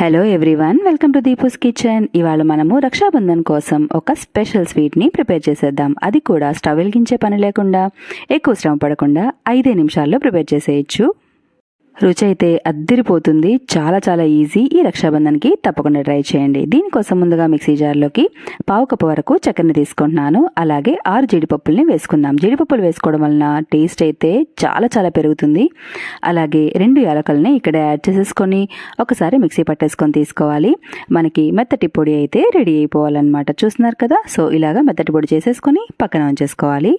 Hello everyone welcome to Deepu's kitchen ఇవాళ మనము రక్షాబంధన్ కోసం ఒక స్పెషల్ స్వీట్ని ప్రిపేర్ చేసేద్దాం. అది కూడా స్టవ్ వెలిగించే పని లేకుండా ఎక్కువ శ్రమ పడకుండా ఐదే నిమిషాల్లో ప్రిపేర్ చేసేయచ్చు. రుచి అయితే అద్దిరిపోతుంది. చాలా చాలా ఈజీ. ఈ రక్షాబంధన్కి తప్పకుండా ట్రై చేయండి. దీనికోసం ముందుగా మిక్సీ జార్లోకి పావు కప్పు వరకు చక్కెరని తీసుకుంటున్నాను. అలాగే ఆరు జీడిపప్పుల్ని వేసుకుందాం. జీడిపప్పులు వేసుకోవడం వలన టేస్ట్ అయితే చాలా చాలా పెరుగుతుంది. అలాగే రెండు యాలకల్ని ఇక్కడ యాడ్ చేసేసుకొని ఒకసారి మిక్సీ పట్టేసుకొని తీసుకోవాలి. మనకి మెత్తటి పొడి అయితే రెడీ అయిపోవాలన్నమాట. చూస్తున్నారు కదా? సో ఇలాగా మెత్తటి పొడి చేసేసుకొని పక్కన ఉంచేసుకోవాలి.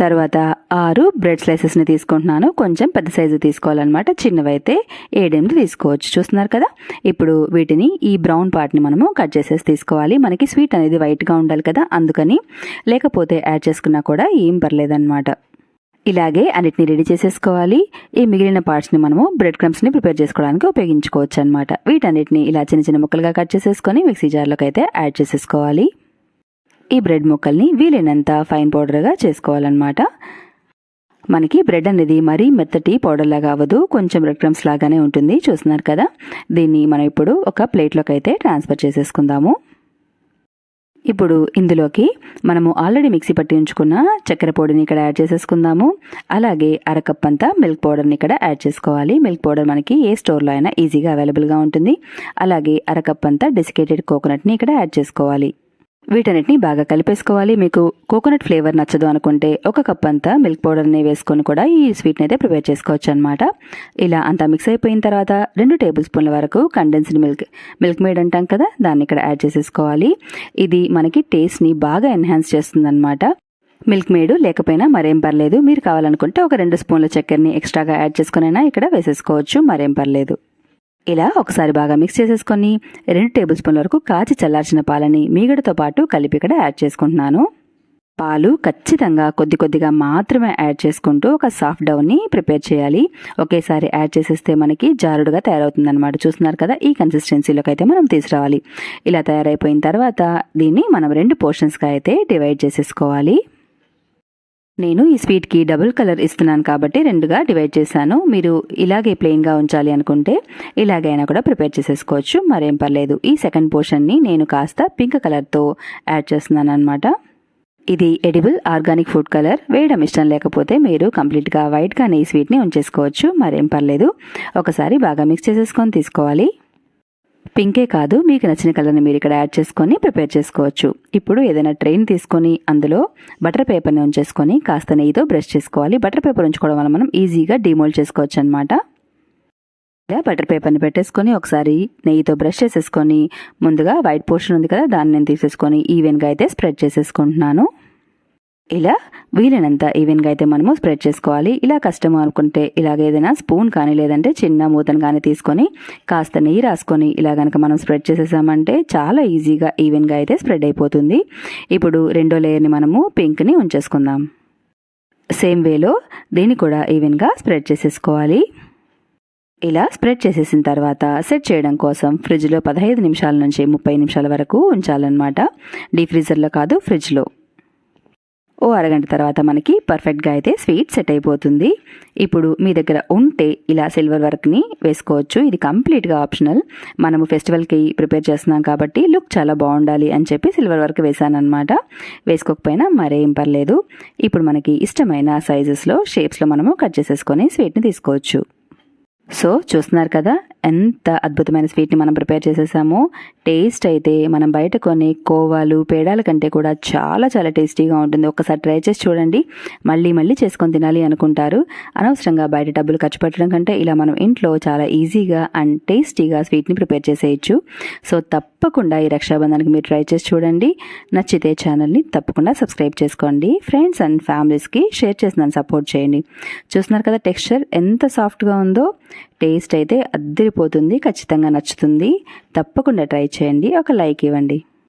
తర్వాత ఆరు బ్రెడ్ స్లైసెస్ని తీసుకుంటున్నాను. కొంచెం పెద్ద సైజు తీసుకోవాలన్నమాట. చిన్నవైతే ఏడెనిమిది తీసుకోవచ్చు. చూస్తున్నారు కదా? ఇప్పుడు వీటిని ఈ బ్రౌన్ పార్ట్ని మనము కట్ చేసేసి తీసుకోవాలి. మనకి స్వీట్ అనేది వైట్గా ఉండాలి కదా? అందుకని లేకపోతే యాడ్ చేసుకున్నా కూడా ఏం పర్లేదన్నమాట. ఇలాగే అన్నిటిని రెడీ చేసేసుకోవాలి. ఈ మిగిలిన పార్ట్స్ని మనము బ్రెడ్ క్రమ్స్ని ప్రిపేర్ చేసుకోవడానికి ఉపయోగించుకోవచ్చు అనమాట వీటన్నిటిని ఇలా చిన్న చిన్న ముక్కలుగా కట్ చేసేసుకొని మిక్సీ జార్లోకి అయితే యాడ్ చేసేసుకోవాలి. ఈ బ్రెడ్ ముక్కల్ని వీలైనంత ఫైన్ పౌడర్గా చేసుకోవాలన్నమాట. మనకి బ్రెడ్ అనేది మరీ మెత్తటి పౌడర్ లాగా అవ్వదు కొంచెం బ్రెడ్ క్రమ్స్ లాగానే ఉంటుంది చూస్తున్నారు కదా? దీన్ని మనం ఇప్పుడు ఒక ప్లేట్లోకి అయితే ట్రాన్స్ఫర్ చేసేసుకుందాము. ఇప్పుడు ఇందులోకి మనము ఆల్రెడీ మిక్సీ పట్టి ఉంచుకున్న చక్కెర పొడిని ఇక్కడ యాడ్ చేసేసుకుందాము. అలాగే అరకప్ అంతా మిల్క్ పౌడర్ని ఇక్కడ యాడ్ చేసుకోవాలి. మిల్క్ పౌడర్ మనకి ఏ స్టోర్లో అయినా ఈజీగా అవైలబుల్గా ఉంటుంది. అలాగే అరకప్ అంతా డెసికేటెడ్ కోకోనట్ని ఇక్కడ యాడ్ చేసుకోవాలి. వీటన్నిటిని బాగా కలిపేసుకోవాలి. మీకు కోకోనట్ ఫ్లేవర్ నచ్చదు అనుకుంటే ఒక కప్ అంతా మిల్క్ పౌడర్ని వేసుకొని కూడా ఈ స్వీట్ని అయితే ప్రిపేర్ చేసుకోవచ్చు అనమాట ఇలా అంతా మిక్స్ అయిపోయిన తర్వాత రెండు టేబుల్ స్పూన్ల వరకు కండెన్స్డ్ మిల్క్ మిల్క్ మేడ్ అంటాం కదా దాన్ని ఇక్కడ యాడ్ చేసేసుకోవాలి. ఇది మనకి టేస్ట్ని బాగా ఎన్హాన్స్ చేస్తుందన్నమాట. మిల్క్ మేడ్ లేకపోయినా మరేం పర్లేదు. మీరు కావాలనుకుంటే ఒక రెండు స్పూన్ల చక్కెరని ఎక్స్ట్రాగా యాడ్ చేసుకునైనా ఇక్కడ వేసేసుకోవచ్చు. మరేం పర్లేదు. ఇలా ఒకసారి బాగా మిక్స్ చేసేసుకొని రెండు టేబుల్ స్పూన్ల వరకు కాచి చల్లార్చిన పాలని మీగడతో పాటు కలిపి ఇక్కడ యాడ్ చేసుకుంటున్నాను. పాలు ఖచ్చితంగా కొద్ది కొద్దిగా మాత్రమే యాడ్ చేసుకుంటూ ఒక సాఫ్ట్ డౌన్ని ప్రిపేర్ చేయాలి. ఒకేసారి యాడ్ చేసేస్తే మనకి జారుడుగా తయారవుతుంది అనమాట చూస్తున్నారు కదా ఈ కన్సిస్టెన్సీలోకి అయితే మనం తీసుకురావాలి. ఇలా తయారైపోయిన తర్వాత దీన్ని మనం రెండు పోర్షన్స్గా అయితే డివైడ్ చేసేసుకోవాలి. నేను ఈ స్వీట్కి డబుల్ కలర్ ఇస్తున్నాను కాబట్టి రెండుగా డివైడ్ చేశాను. మీరు ఇలాగే ప్లెయిన్గా ఉంచాలి అనుకుంటే ఇలాగైనా కూడా ప్రిపేర్ చేసేసుకోవచ్చు. మరేం పర్లేదు. ఈ సెకండ్ పోర్షన్ని నేను కాస్త పింక్ కలర్తో యాడ్ చేస్తున్నాను అనమాట ఇది ఎడిబుల్ ఆర్గానిక్ ఫుడ్ కలర్. వేయడం ఇష్టం లేకపోతే మీరు కంప్లీట్గా వైట్గానే ఈ స్వీట్ని ఉంచేసుకోవచ్చు. మరేం పర్లేదు. ఒకసారి బాగా మిక్స్ చేసేసుకొని తీసుకోవాలి. పింకే కాదు మీకు నచ్చిన కలర్ని మీరు ఇక్కడ యాడ్ చేసుకొని ప్రిపేర్ చేసుకోవచ్చు. ఇప్పుడు ఏదైనా ట్రైన్ తీసుకొని అందులో బటర్ పేపర్ని ఉంచేసుకొని కాస్త నెయ్యితో బ్రష్ చేసుకోవాలి. బటర్ పేపర్ ఉంచుకోవడం వల్ల మనం ఈజీగా డిమోల్డ్ చేసుకోవచ్చు అనమాట ఇలా బటర్ పేపర్ని పెట్టేసుకొని ఒకసారి నెయ్యితో బ్రష్ చేసేసుకొని ముందుగా వైట్ పోర్షన్ ఉంది కదా దాన్ని నేను తీసేసుకొని ఈవెన్గా అయితే స్ప్రెడ్ చేసేసుకుంటున్నాను. ఇలా వీలైనంత ఈవెన్గా అయితే మనము స్ప్రెడ్ చేసుకోవాలి. ఇలా కష్టం అనుకుంటే ఇలాగ ఏదైనా స్పూన్ కానీ లేదంటే చిన్న మూతను కానీ తీసుకొని కాస్త నెయ్యి రాసుకొని ఇలా కనుక మనం స్ప్రెడ్ చేసేసామంటే చాలా ఈజీగా ఈవెన్గా అయితే స్ప్రెడ్ అయిపోతుంది. ఇప్పుడు రెండో లేయర్ని మనము పింక్ని ఉంచేసుకుందాం. సేమ్ వేలో దీన్ని కూడా ఈవెన్గా స్ప్రెడ్ చేసేసుకోవాలి. ఇలా స్ప్రెడ్ చేసేసిన తర్వాత సెట్ చేయడం కోసం ఫ్రిడ్జ్లో పదహైదు నిమిషాల నుంచి ముప్పై నిమిషాల వరకు ఉంచాలన్నమాట. డీ ఫ్రీజర్లో కాదు ఫ్రిడ్జ్లో. ఓ అరగంట తర్వాత మనకి పర్ఫెక్ట్గా అయితే స్వీట్ సెట్ అయిపోతుంది. ఇప్పుడు మీ దగ్గర ఉంటే ఇలా సిల్వర్ వర్క్ని వేసుకోవచ్చు. ఇది కంప్లీట్గా ఆప్షనల్ మనము ఫెస్టివల్కి ప్రిపేర్ చేస్తున్నాం కాబట్టి లుక్ చాలా బాగుండాలి అని చెప్పి సిల్వర్ వర్క్ వేసాను వేసుకోకపోయినా మరేం పర్లేదు. ఇప్పుడు మనకి ఇష్టమైన సైజెస్లో షేప్స్లో మనము కట్ చేసేసుకొని స్వీట్ని తీసుకోవచ్చు. సో చూస్తున్నారు కదా ఎంత అద్భుతమైన స్వీట్ని మనం ప్రిపేర్ చేసేసామో టేస్ట్ అయితే మనం బయట కొన్ని కోవాలు పేడాల కంటే కూడా చాలా చాలా టేస్టీగా ఉంటుంది. ఒకసారి ట్రై చేసి చూడండి. మళ్ళీ మళ్ళీ చేసుకొని తినాలి అనుకుంటారు. అనవసరంగా బయట డబ్బులు ఖర్చు పెట్టడం కంటే ఇలా మనం ఇంట్లో చాలా ఈజీగా అండ్ టేస్టీగా స్వీట్ని ప్రిపేర్ చేసేయచ్చు. సో తప్పకుండా ఈ రక్షాబంధానికి మీరు ట్రై చేసి చూడండి. నచ్చితే ఛానల్ని తప్పకుండా సబ్స్క్రైబ్ చేసుకోండి. ఫ్రెండ్స్ అండ్ ఫ్యామిలీస్కి షేర్ చేసి నన్ను సపోర్ట్ చేయండి. చూస్తున్నారు కదా టెక్స్చర్ ఎంత సాఫ్ట్గా ఉందో టేస్ట్ అయితే సరిపోతుంది ఖచ్చితంగా నచ్చుతుంది. తప్పకుండా ట్రై చేయండి. ఒక లైక్ ఇవ్వండి.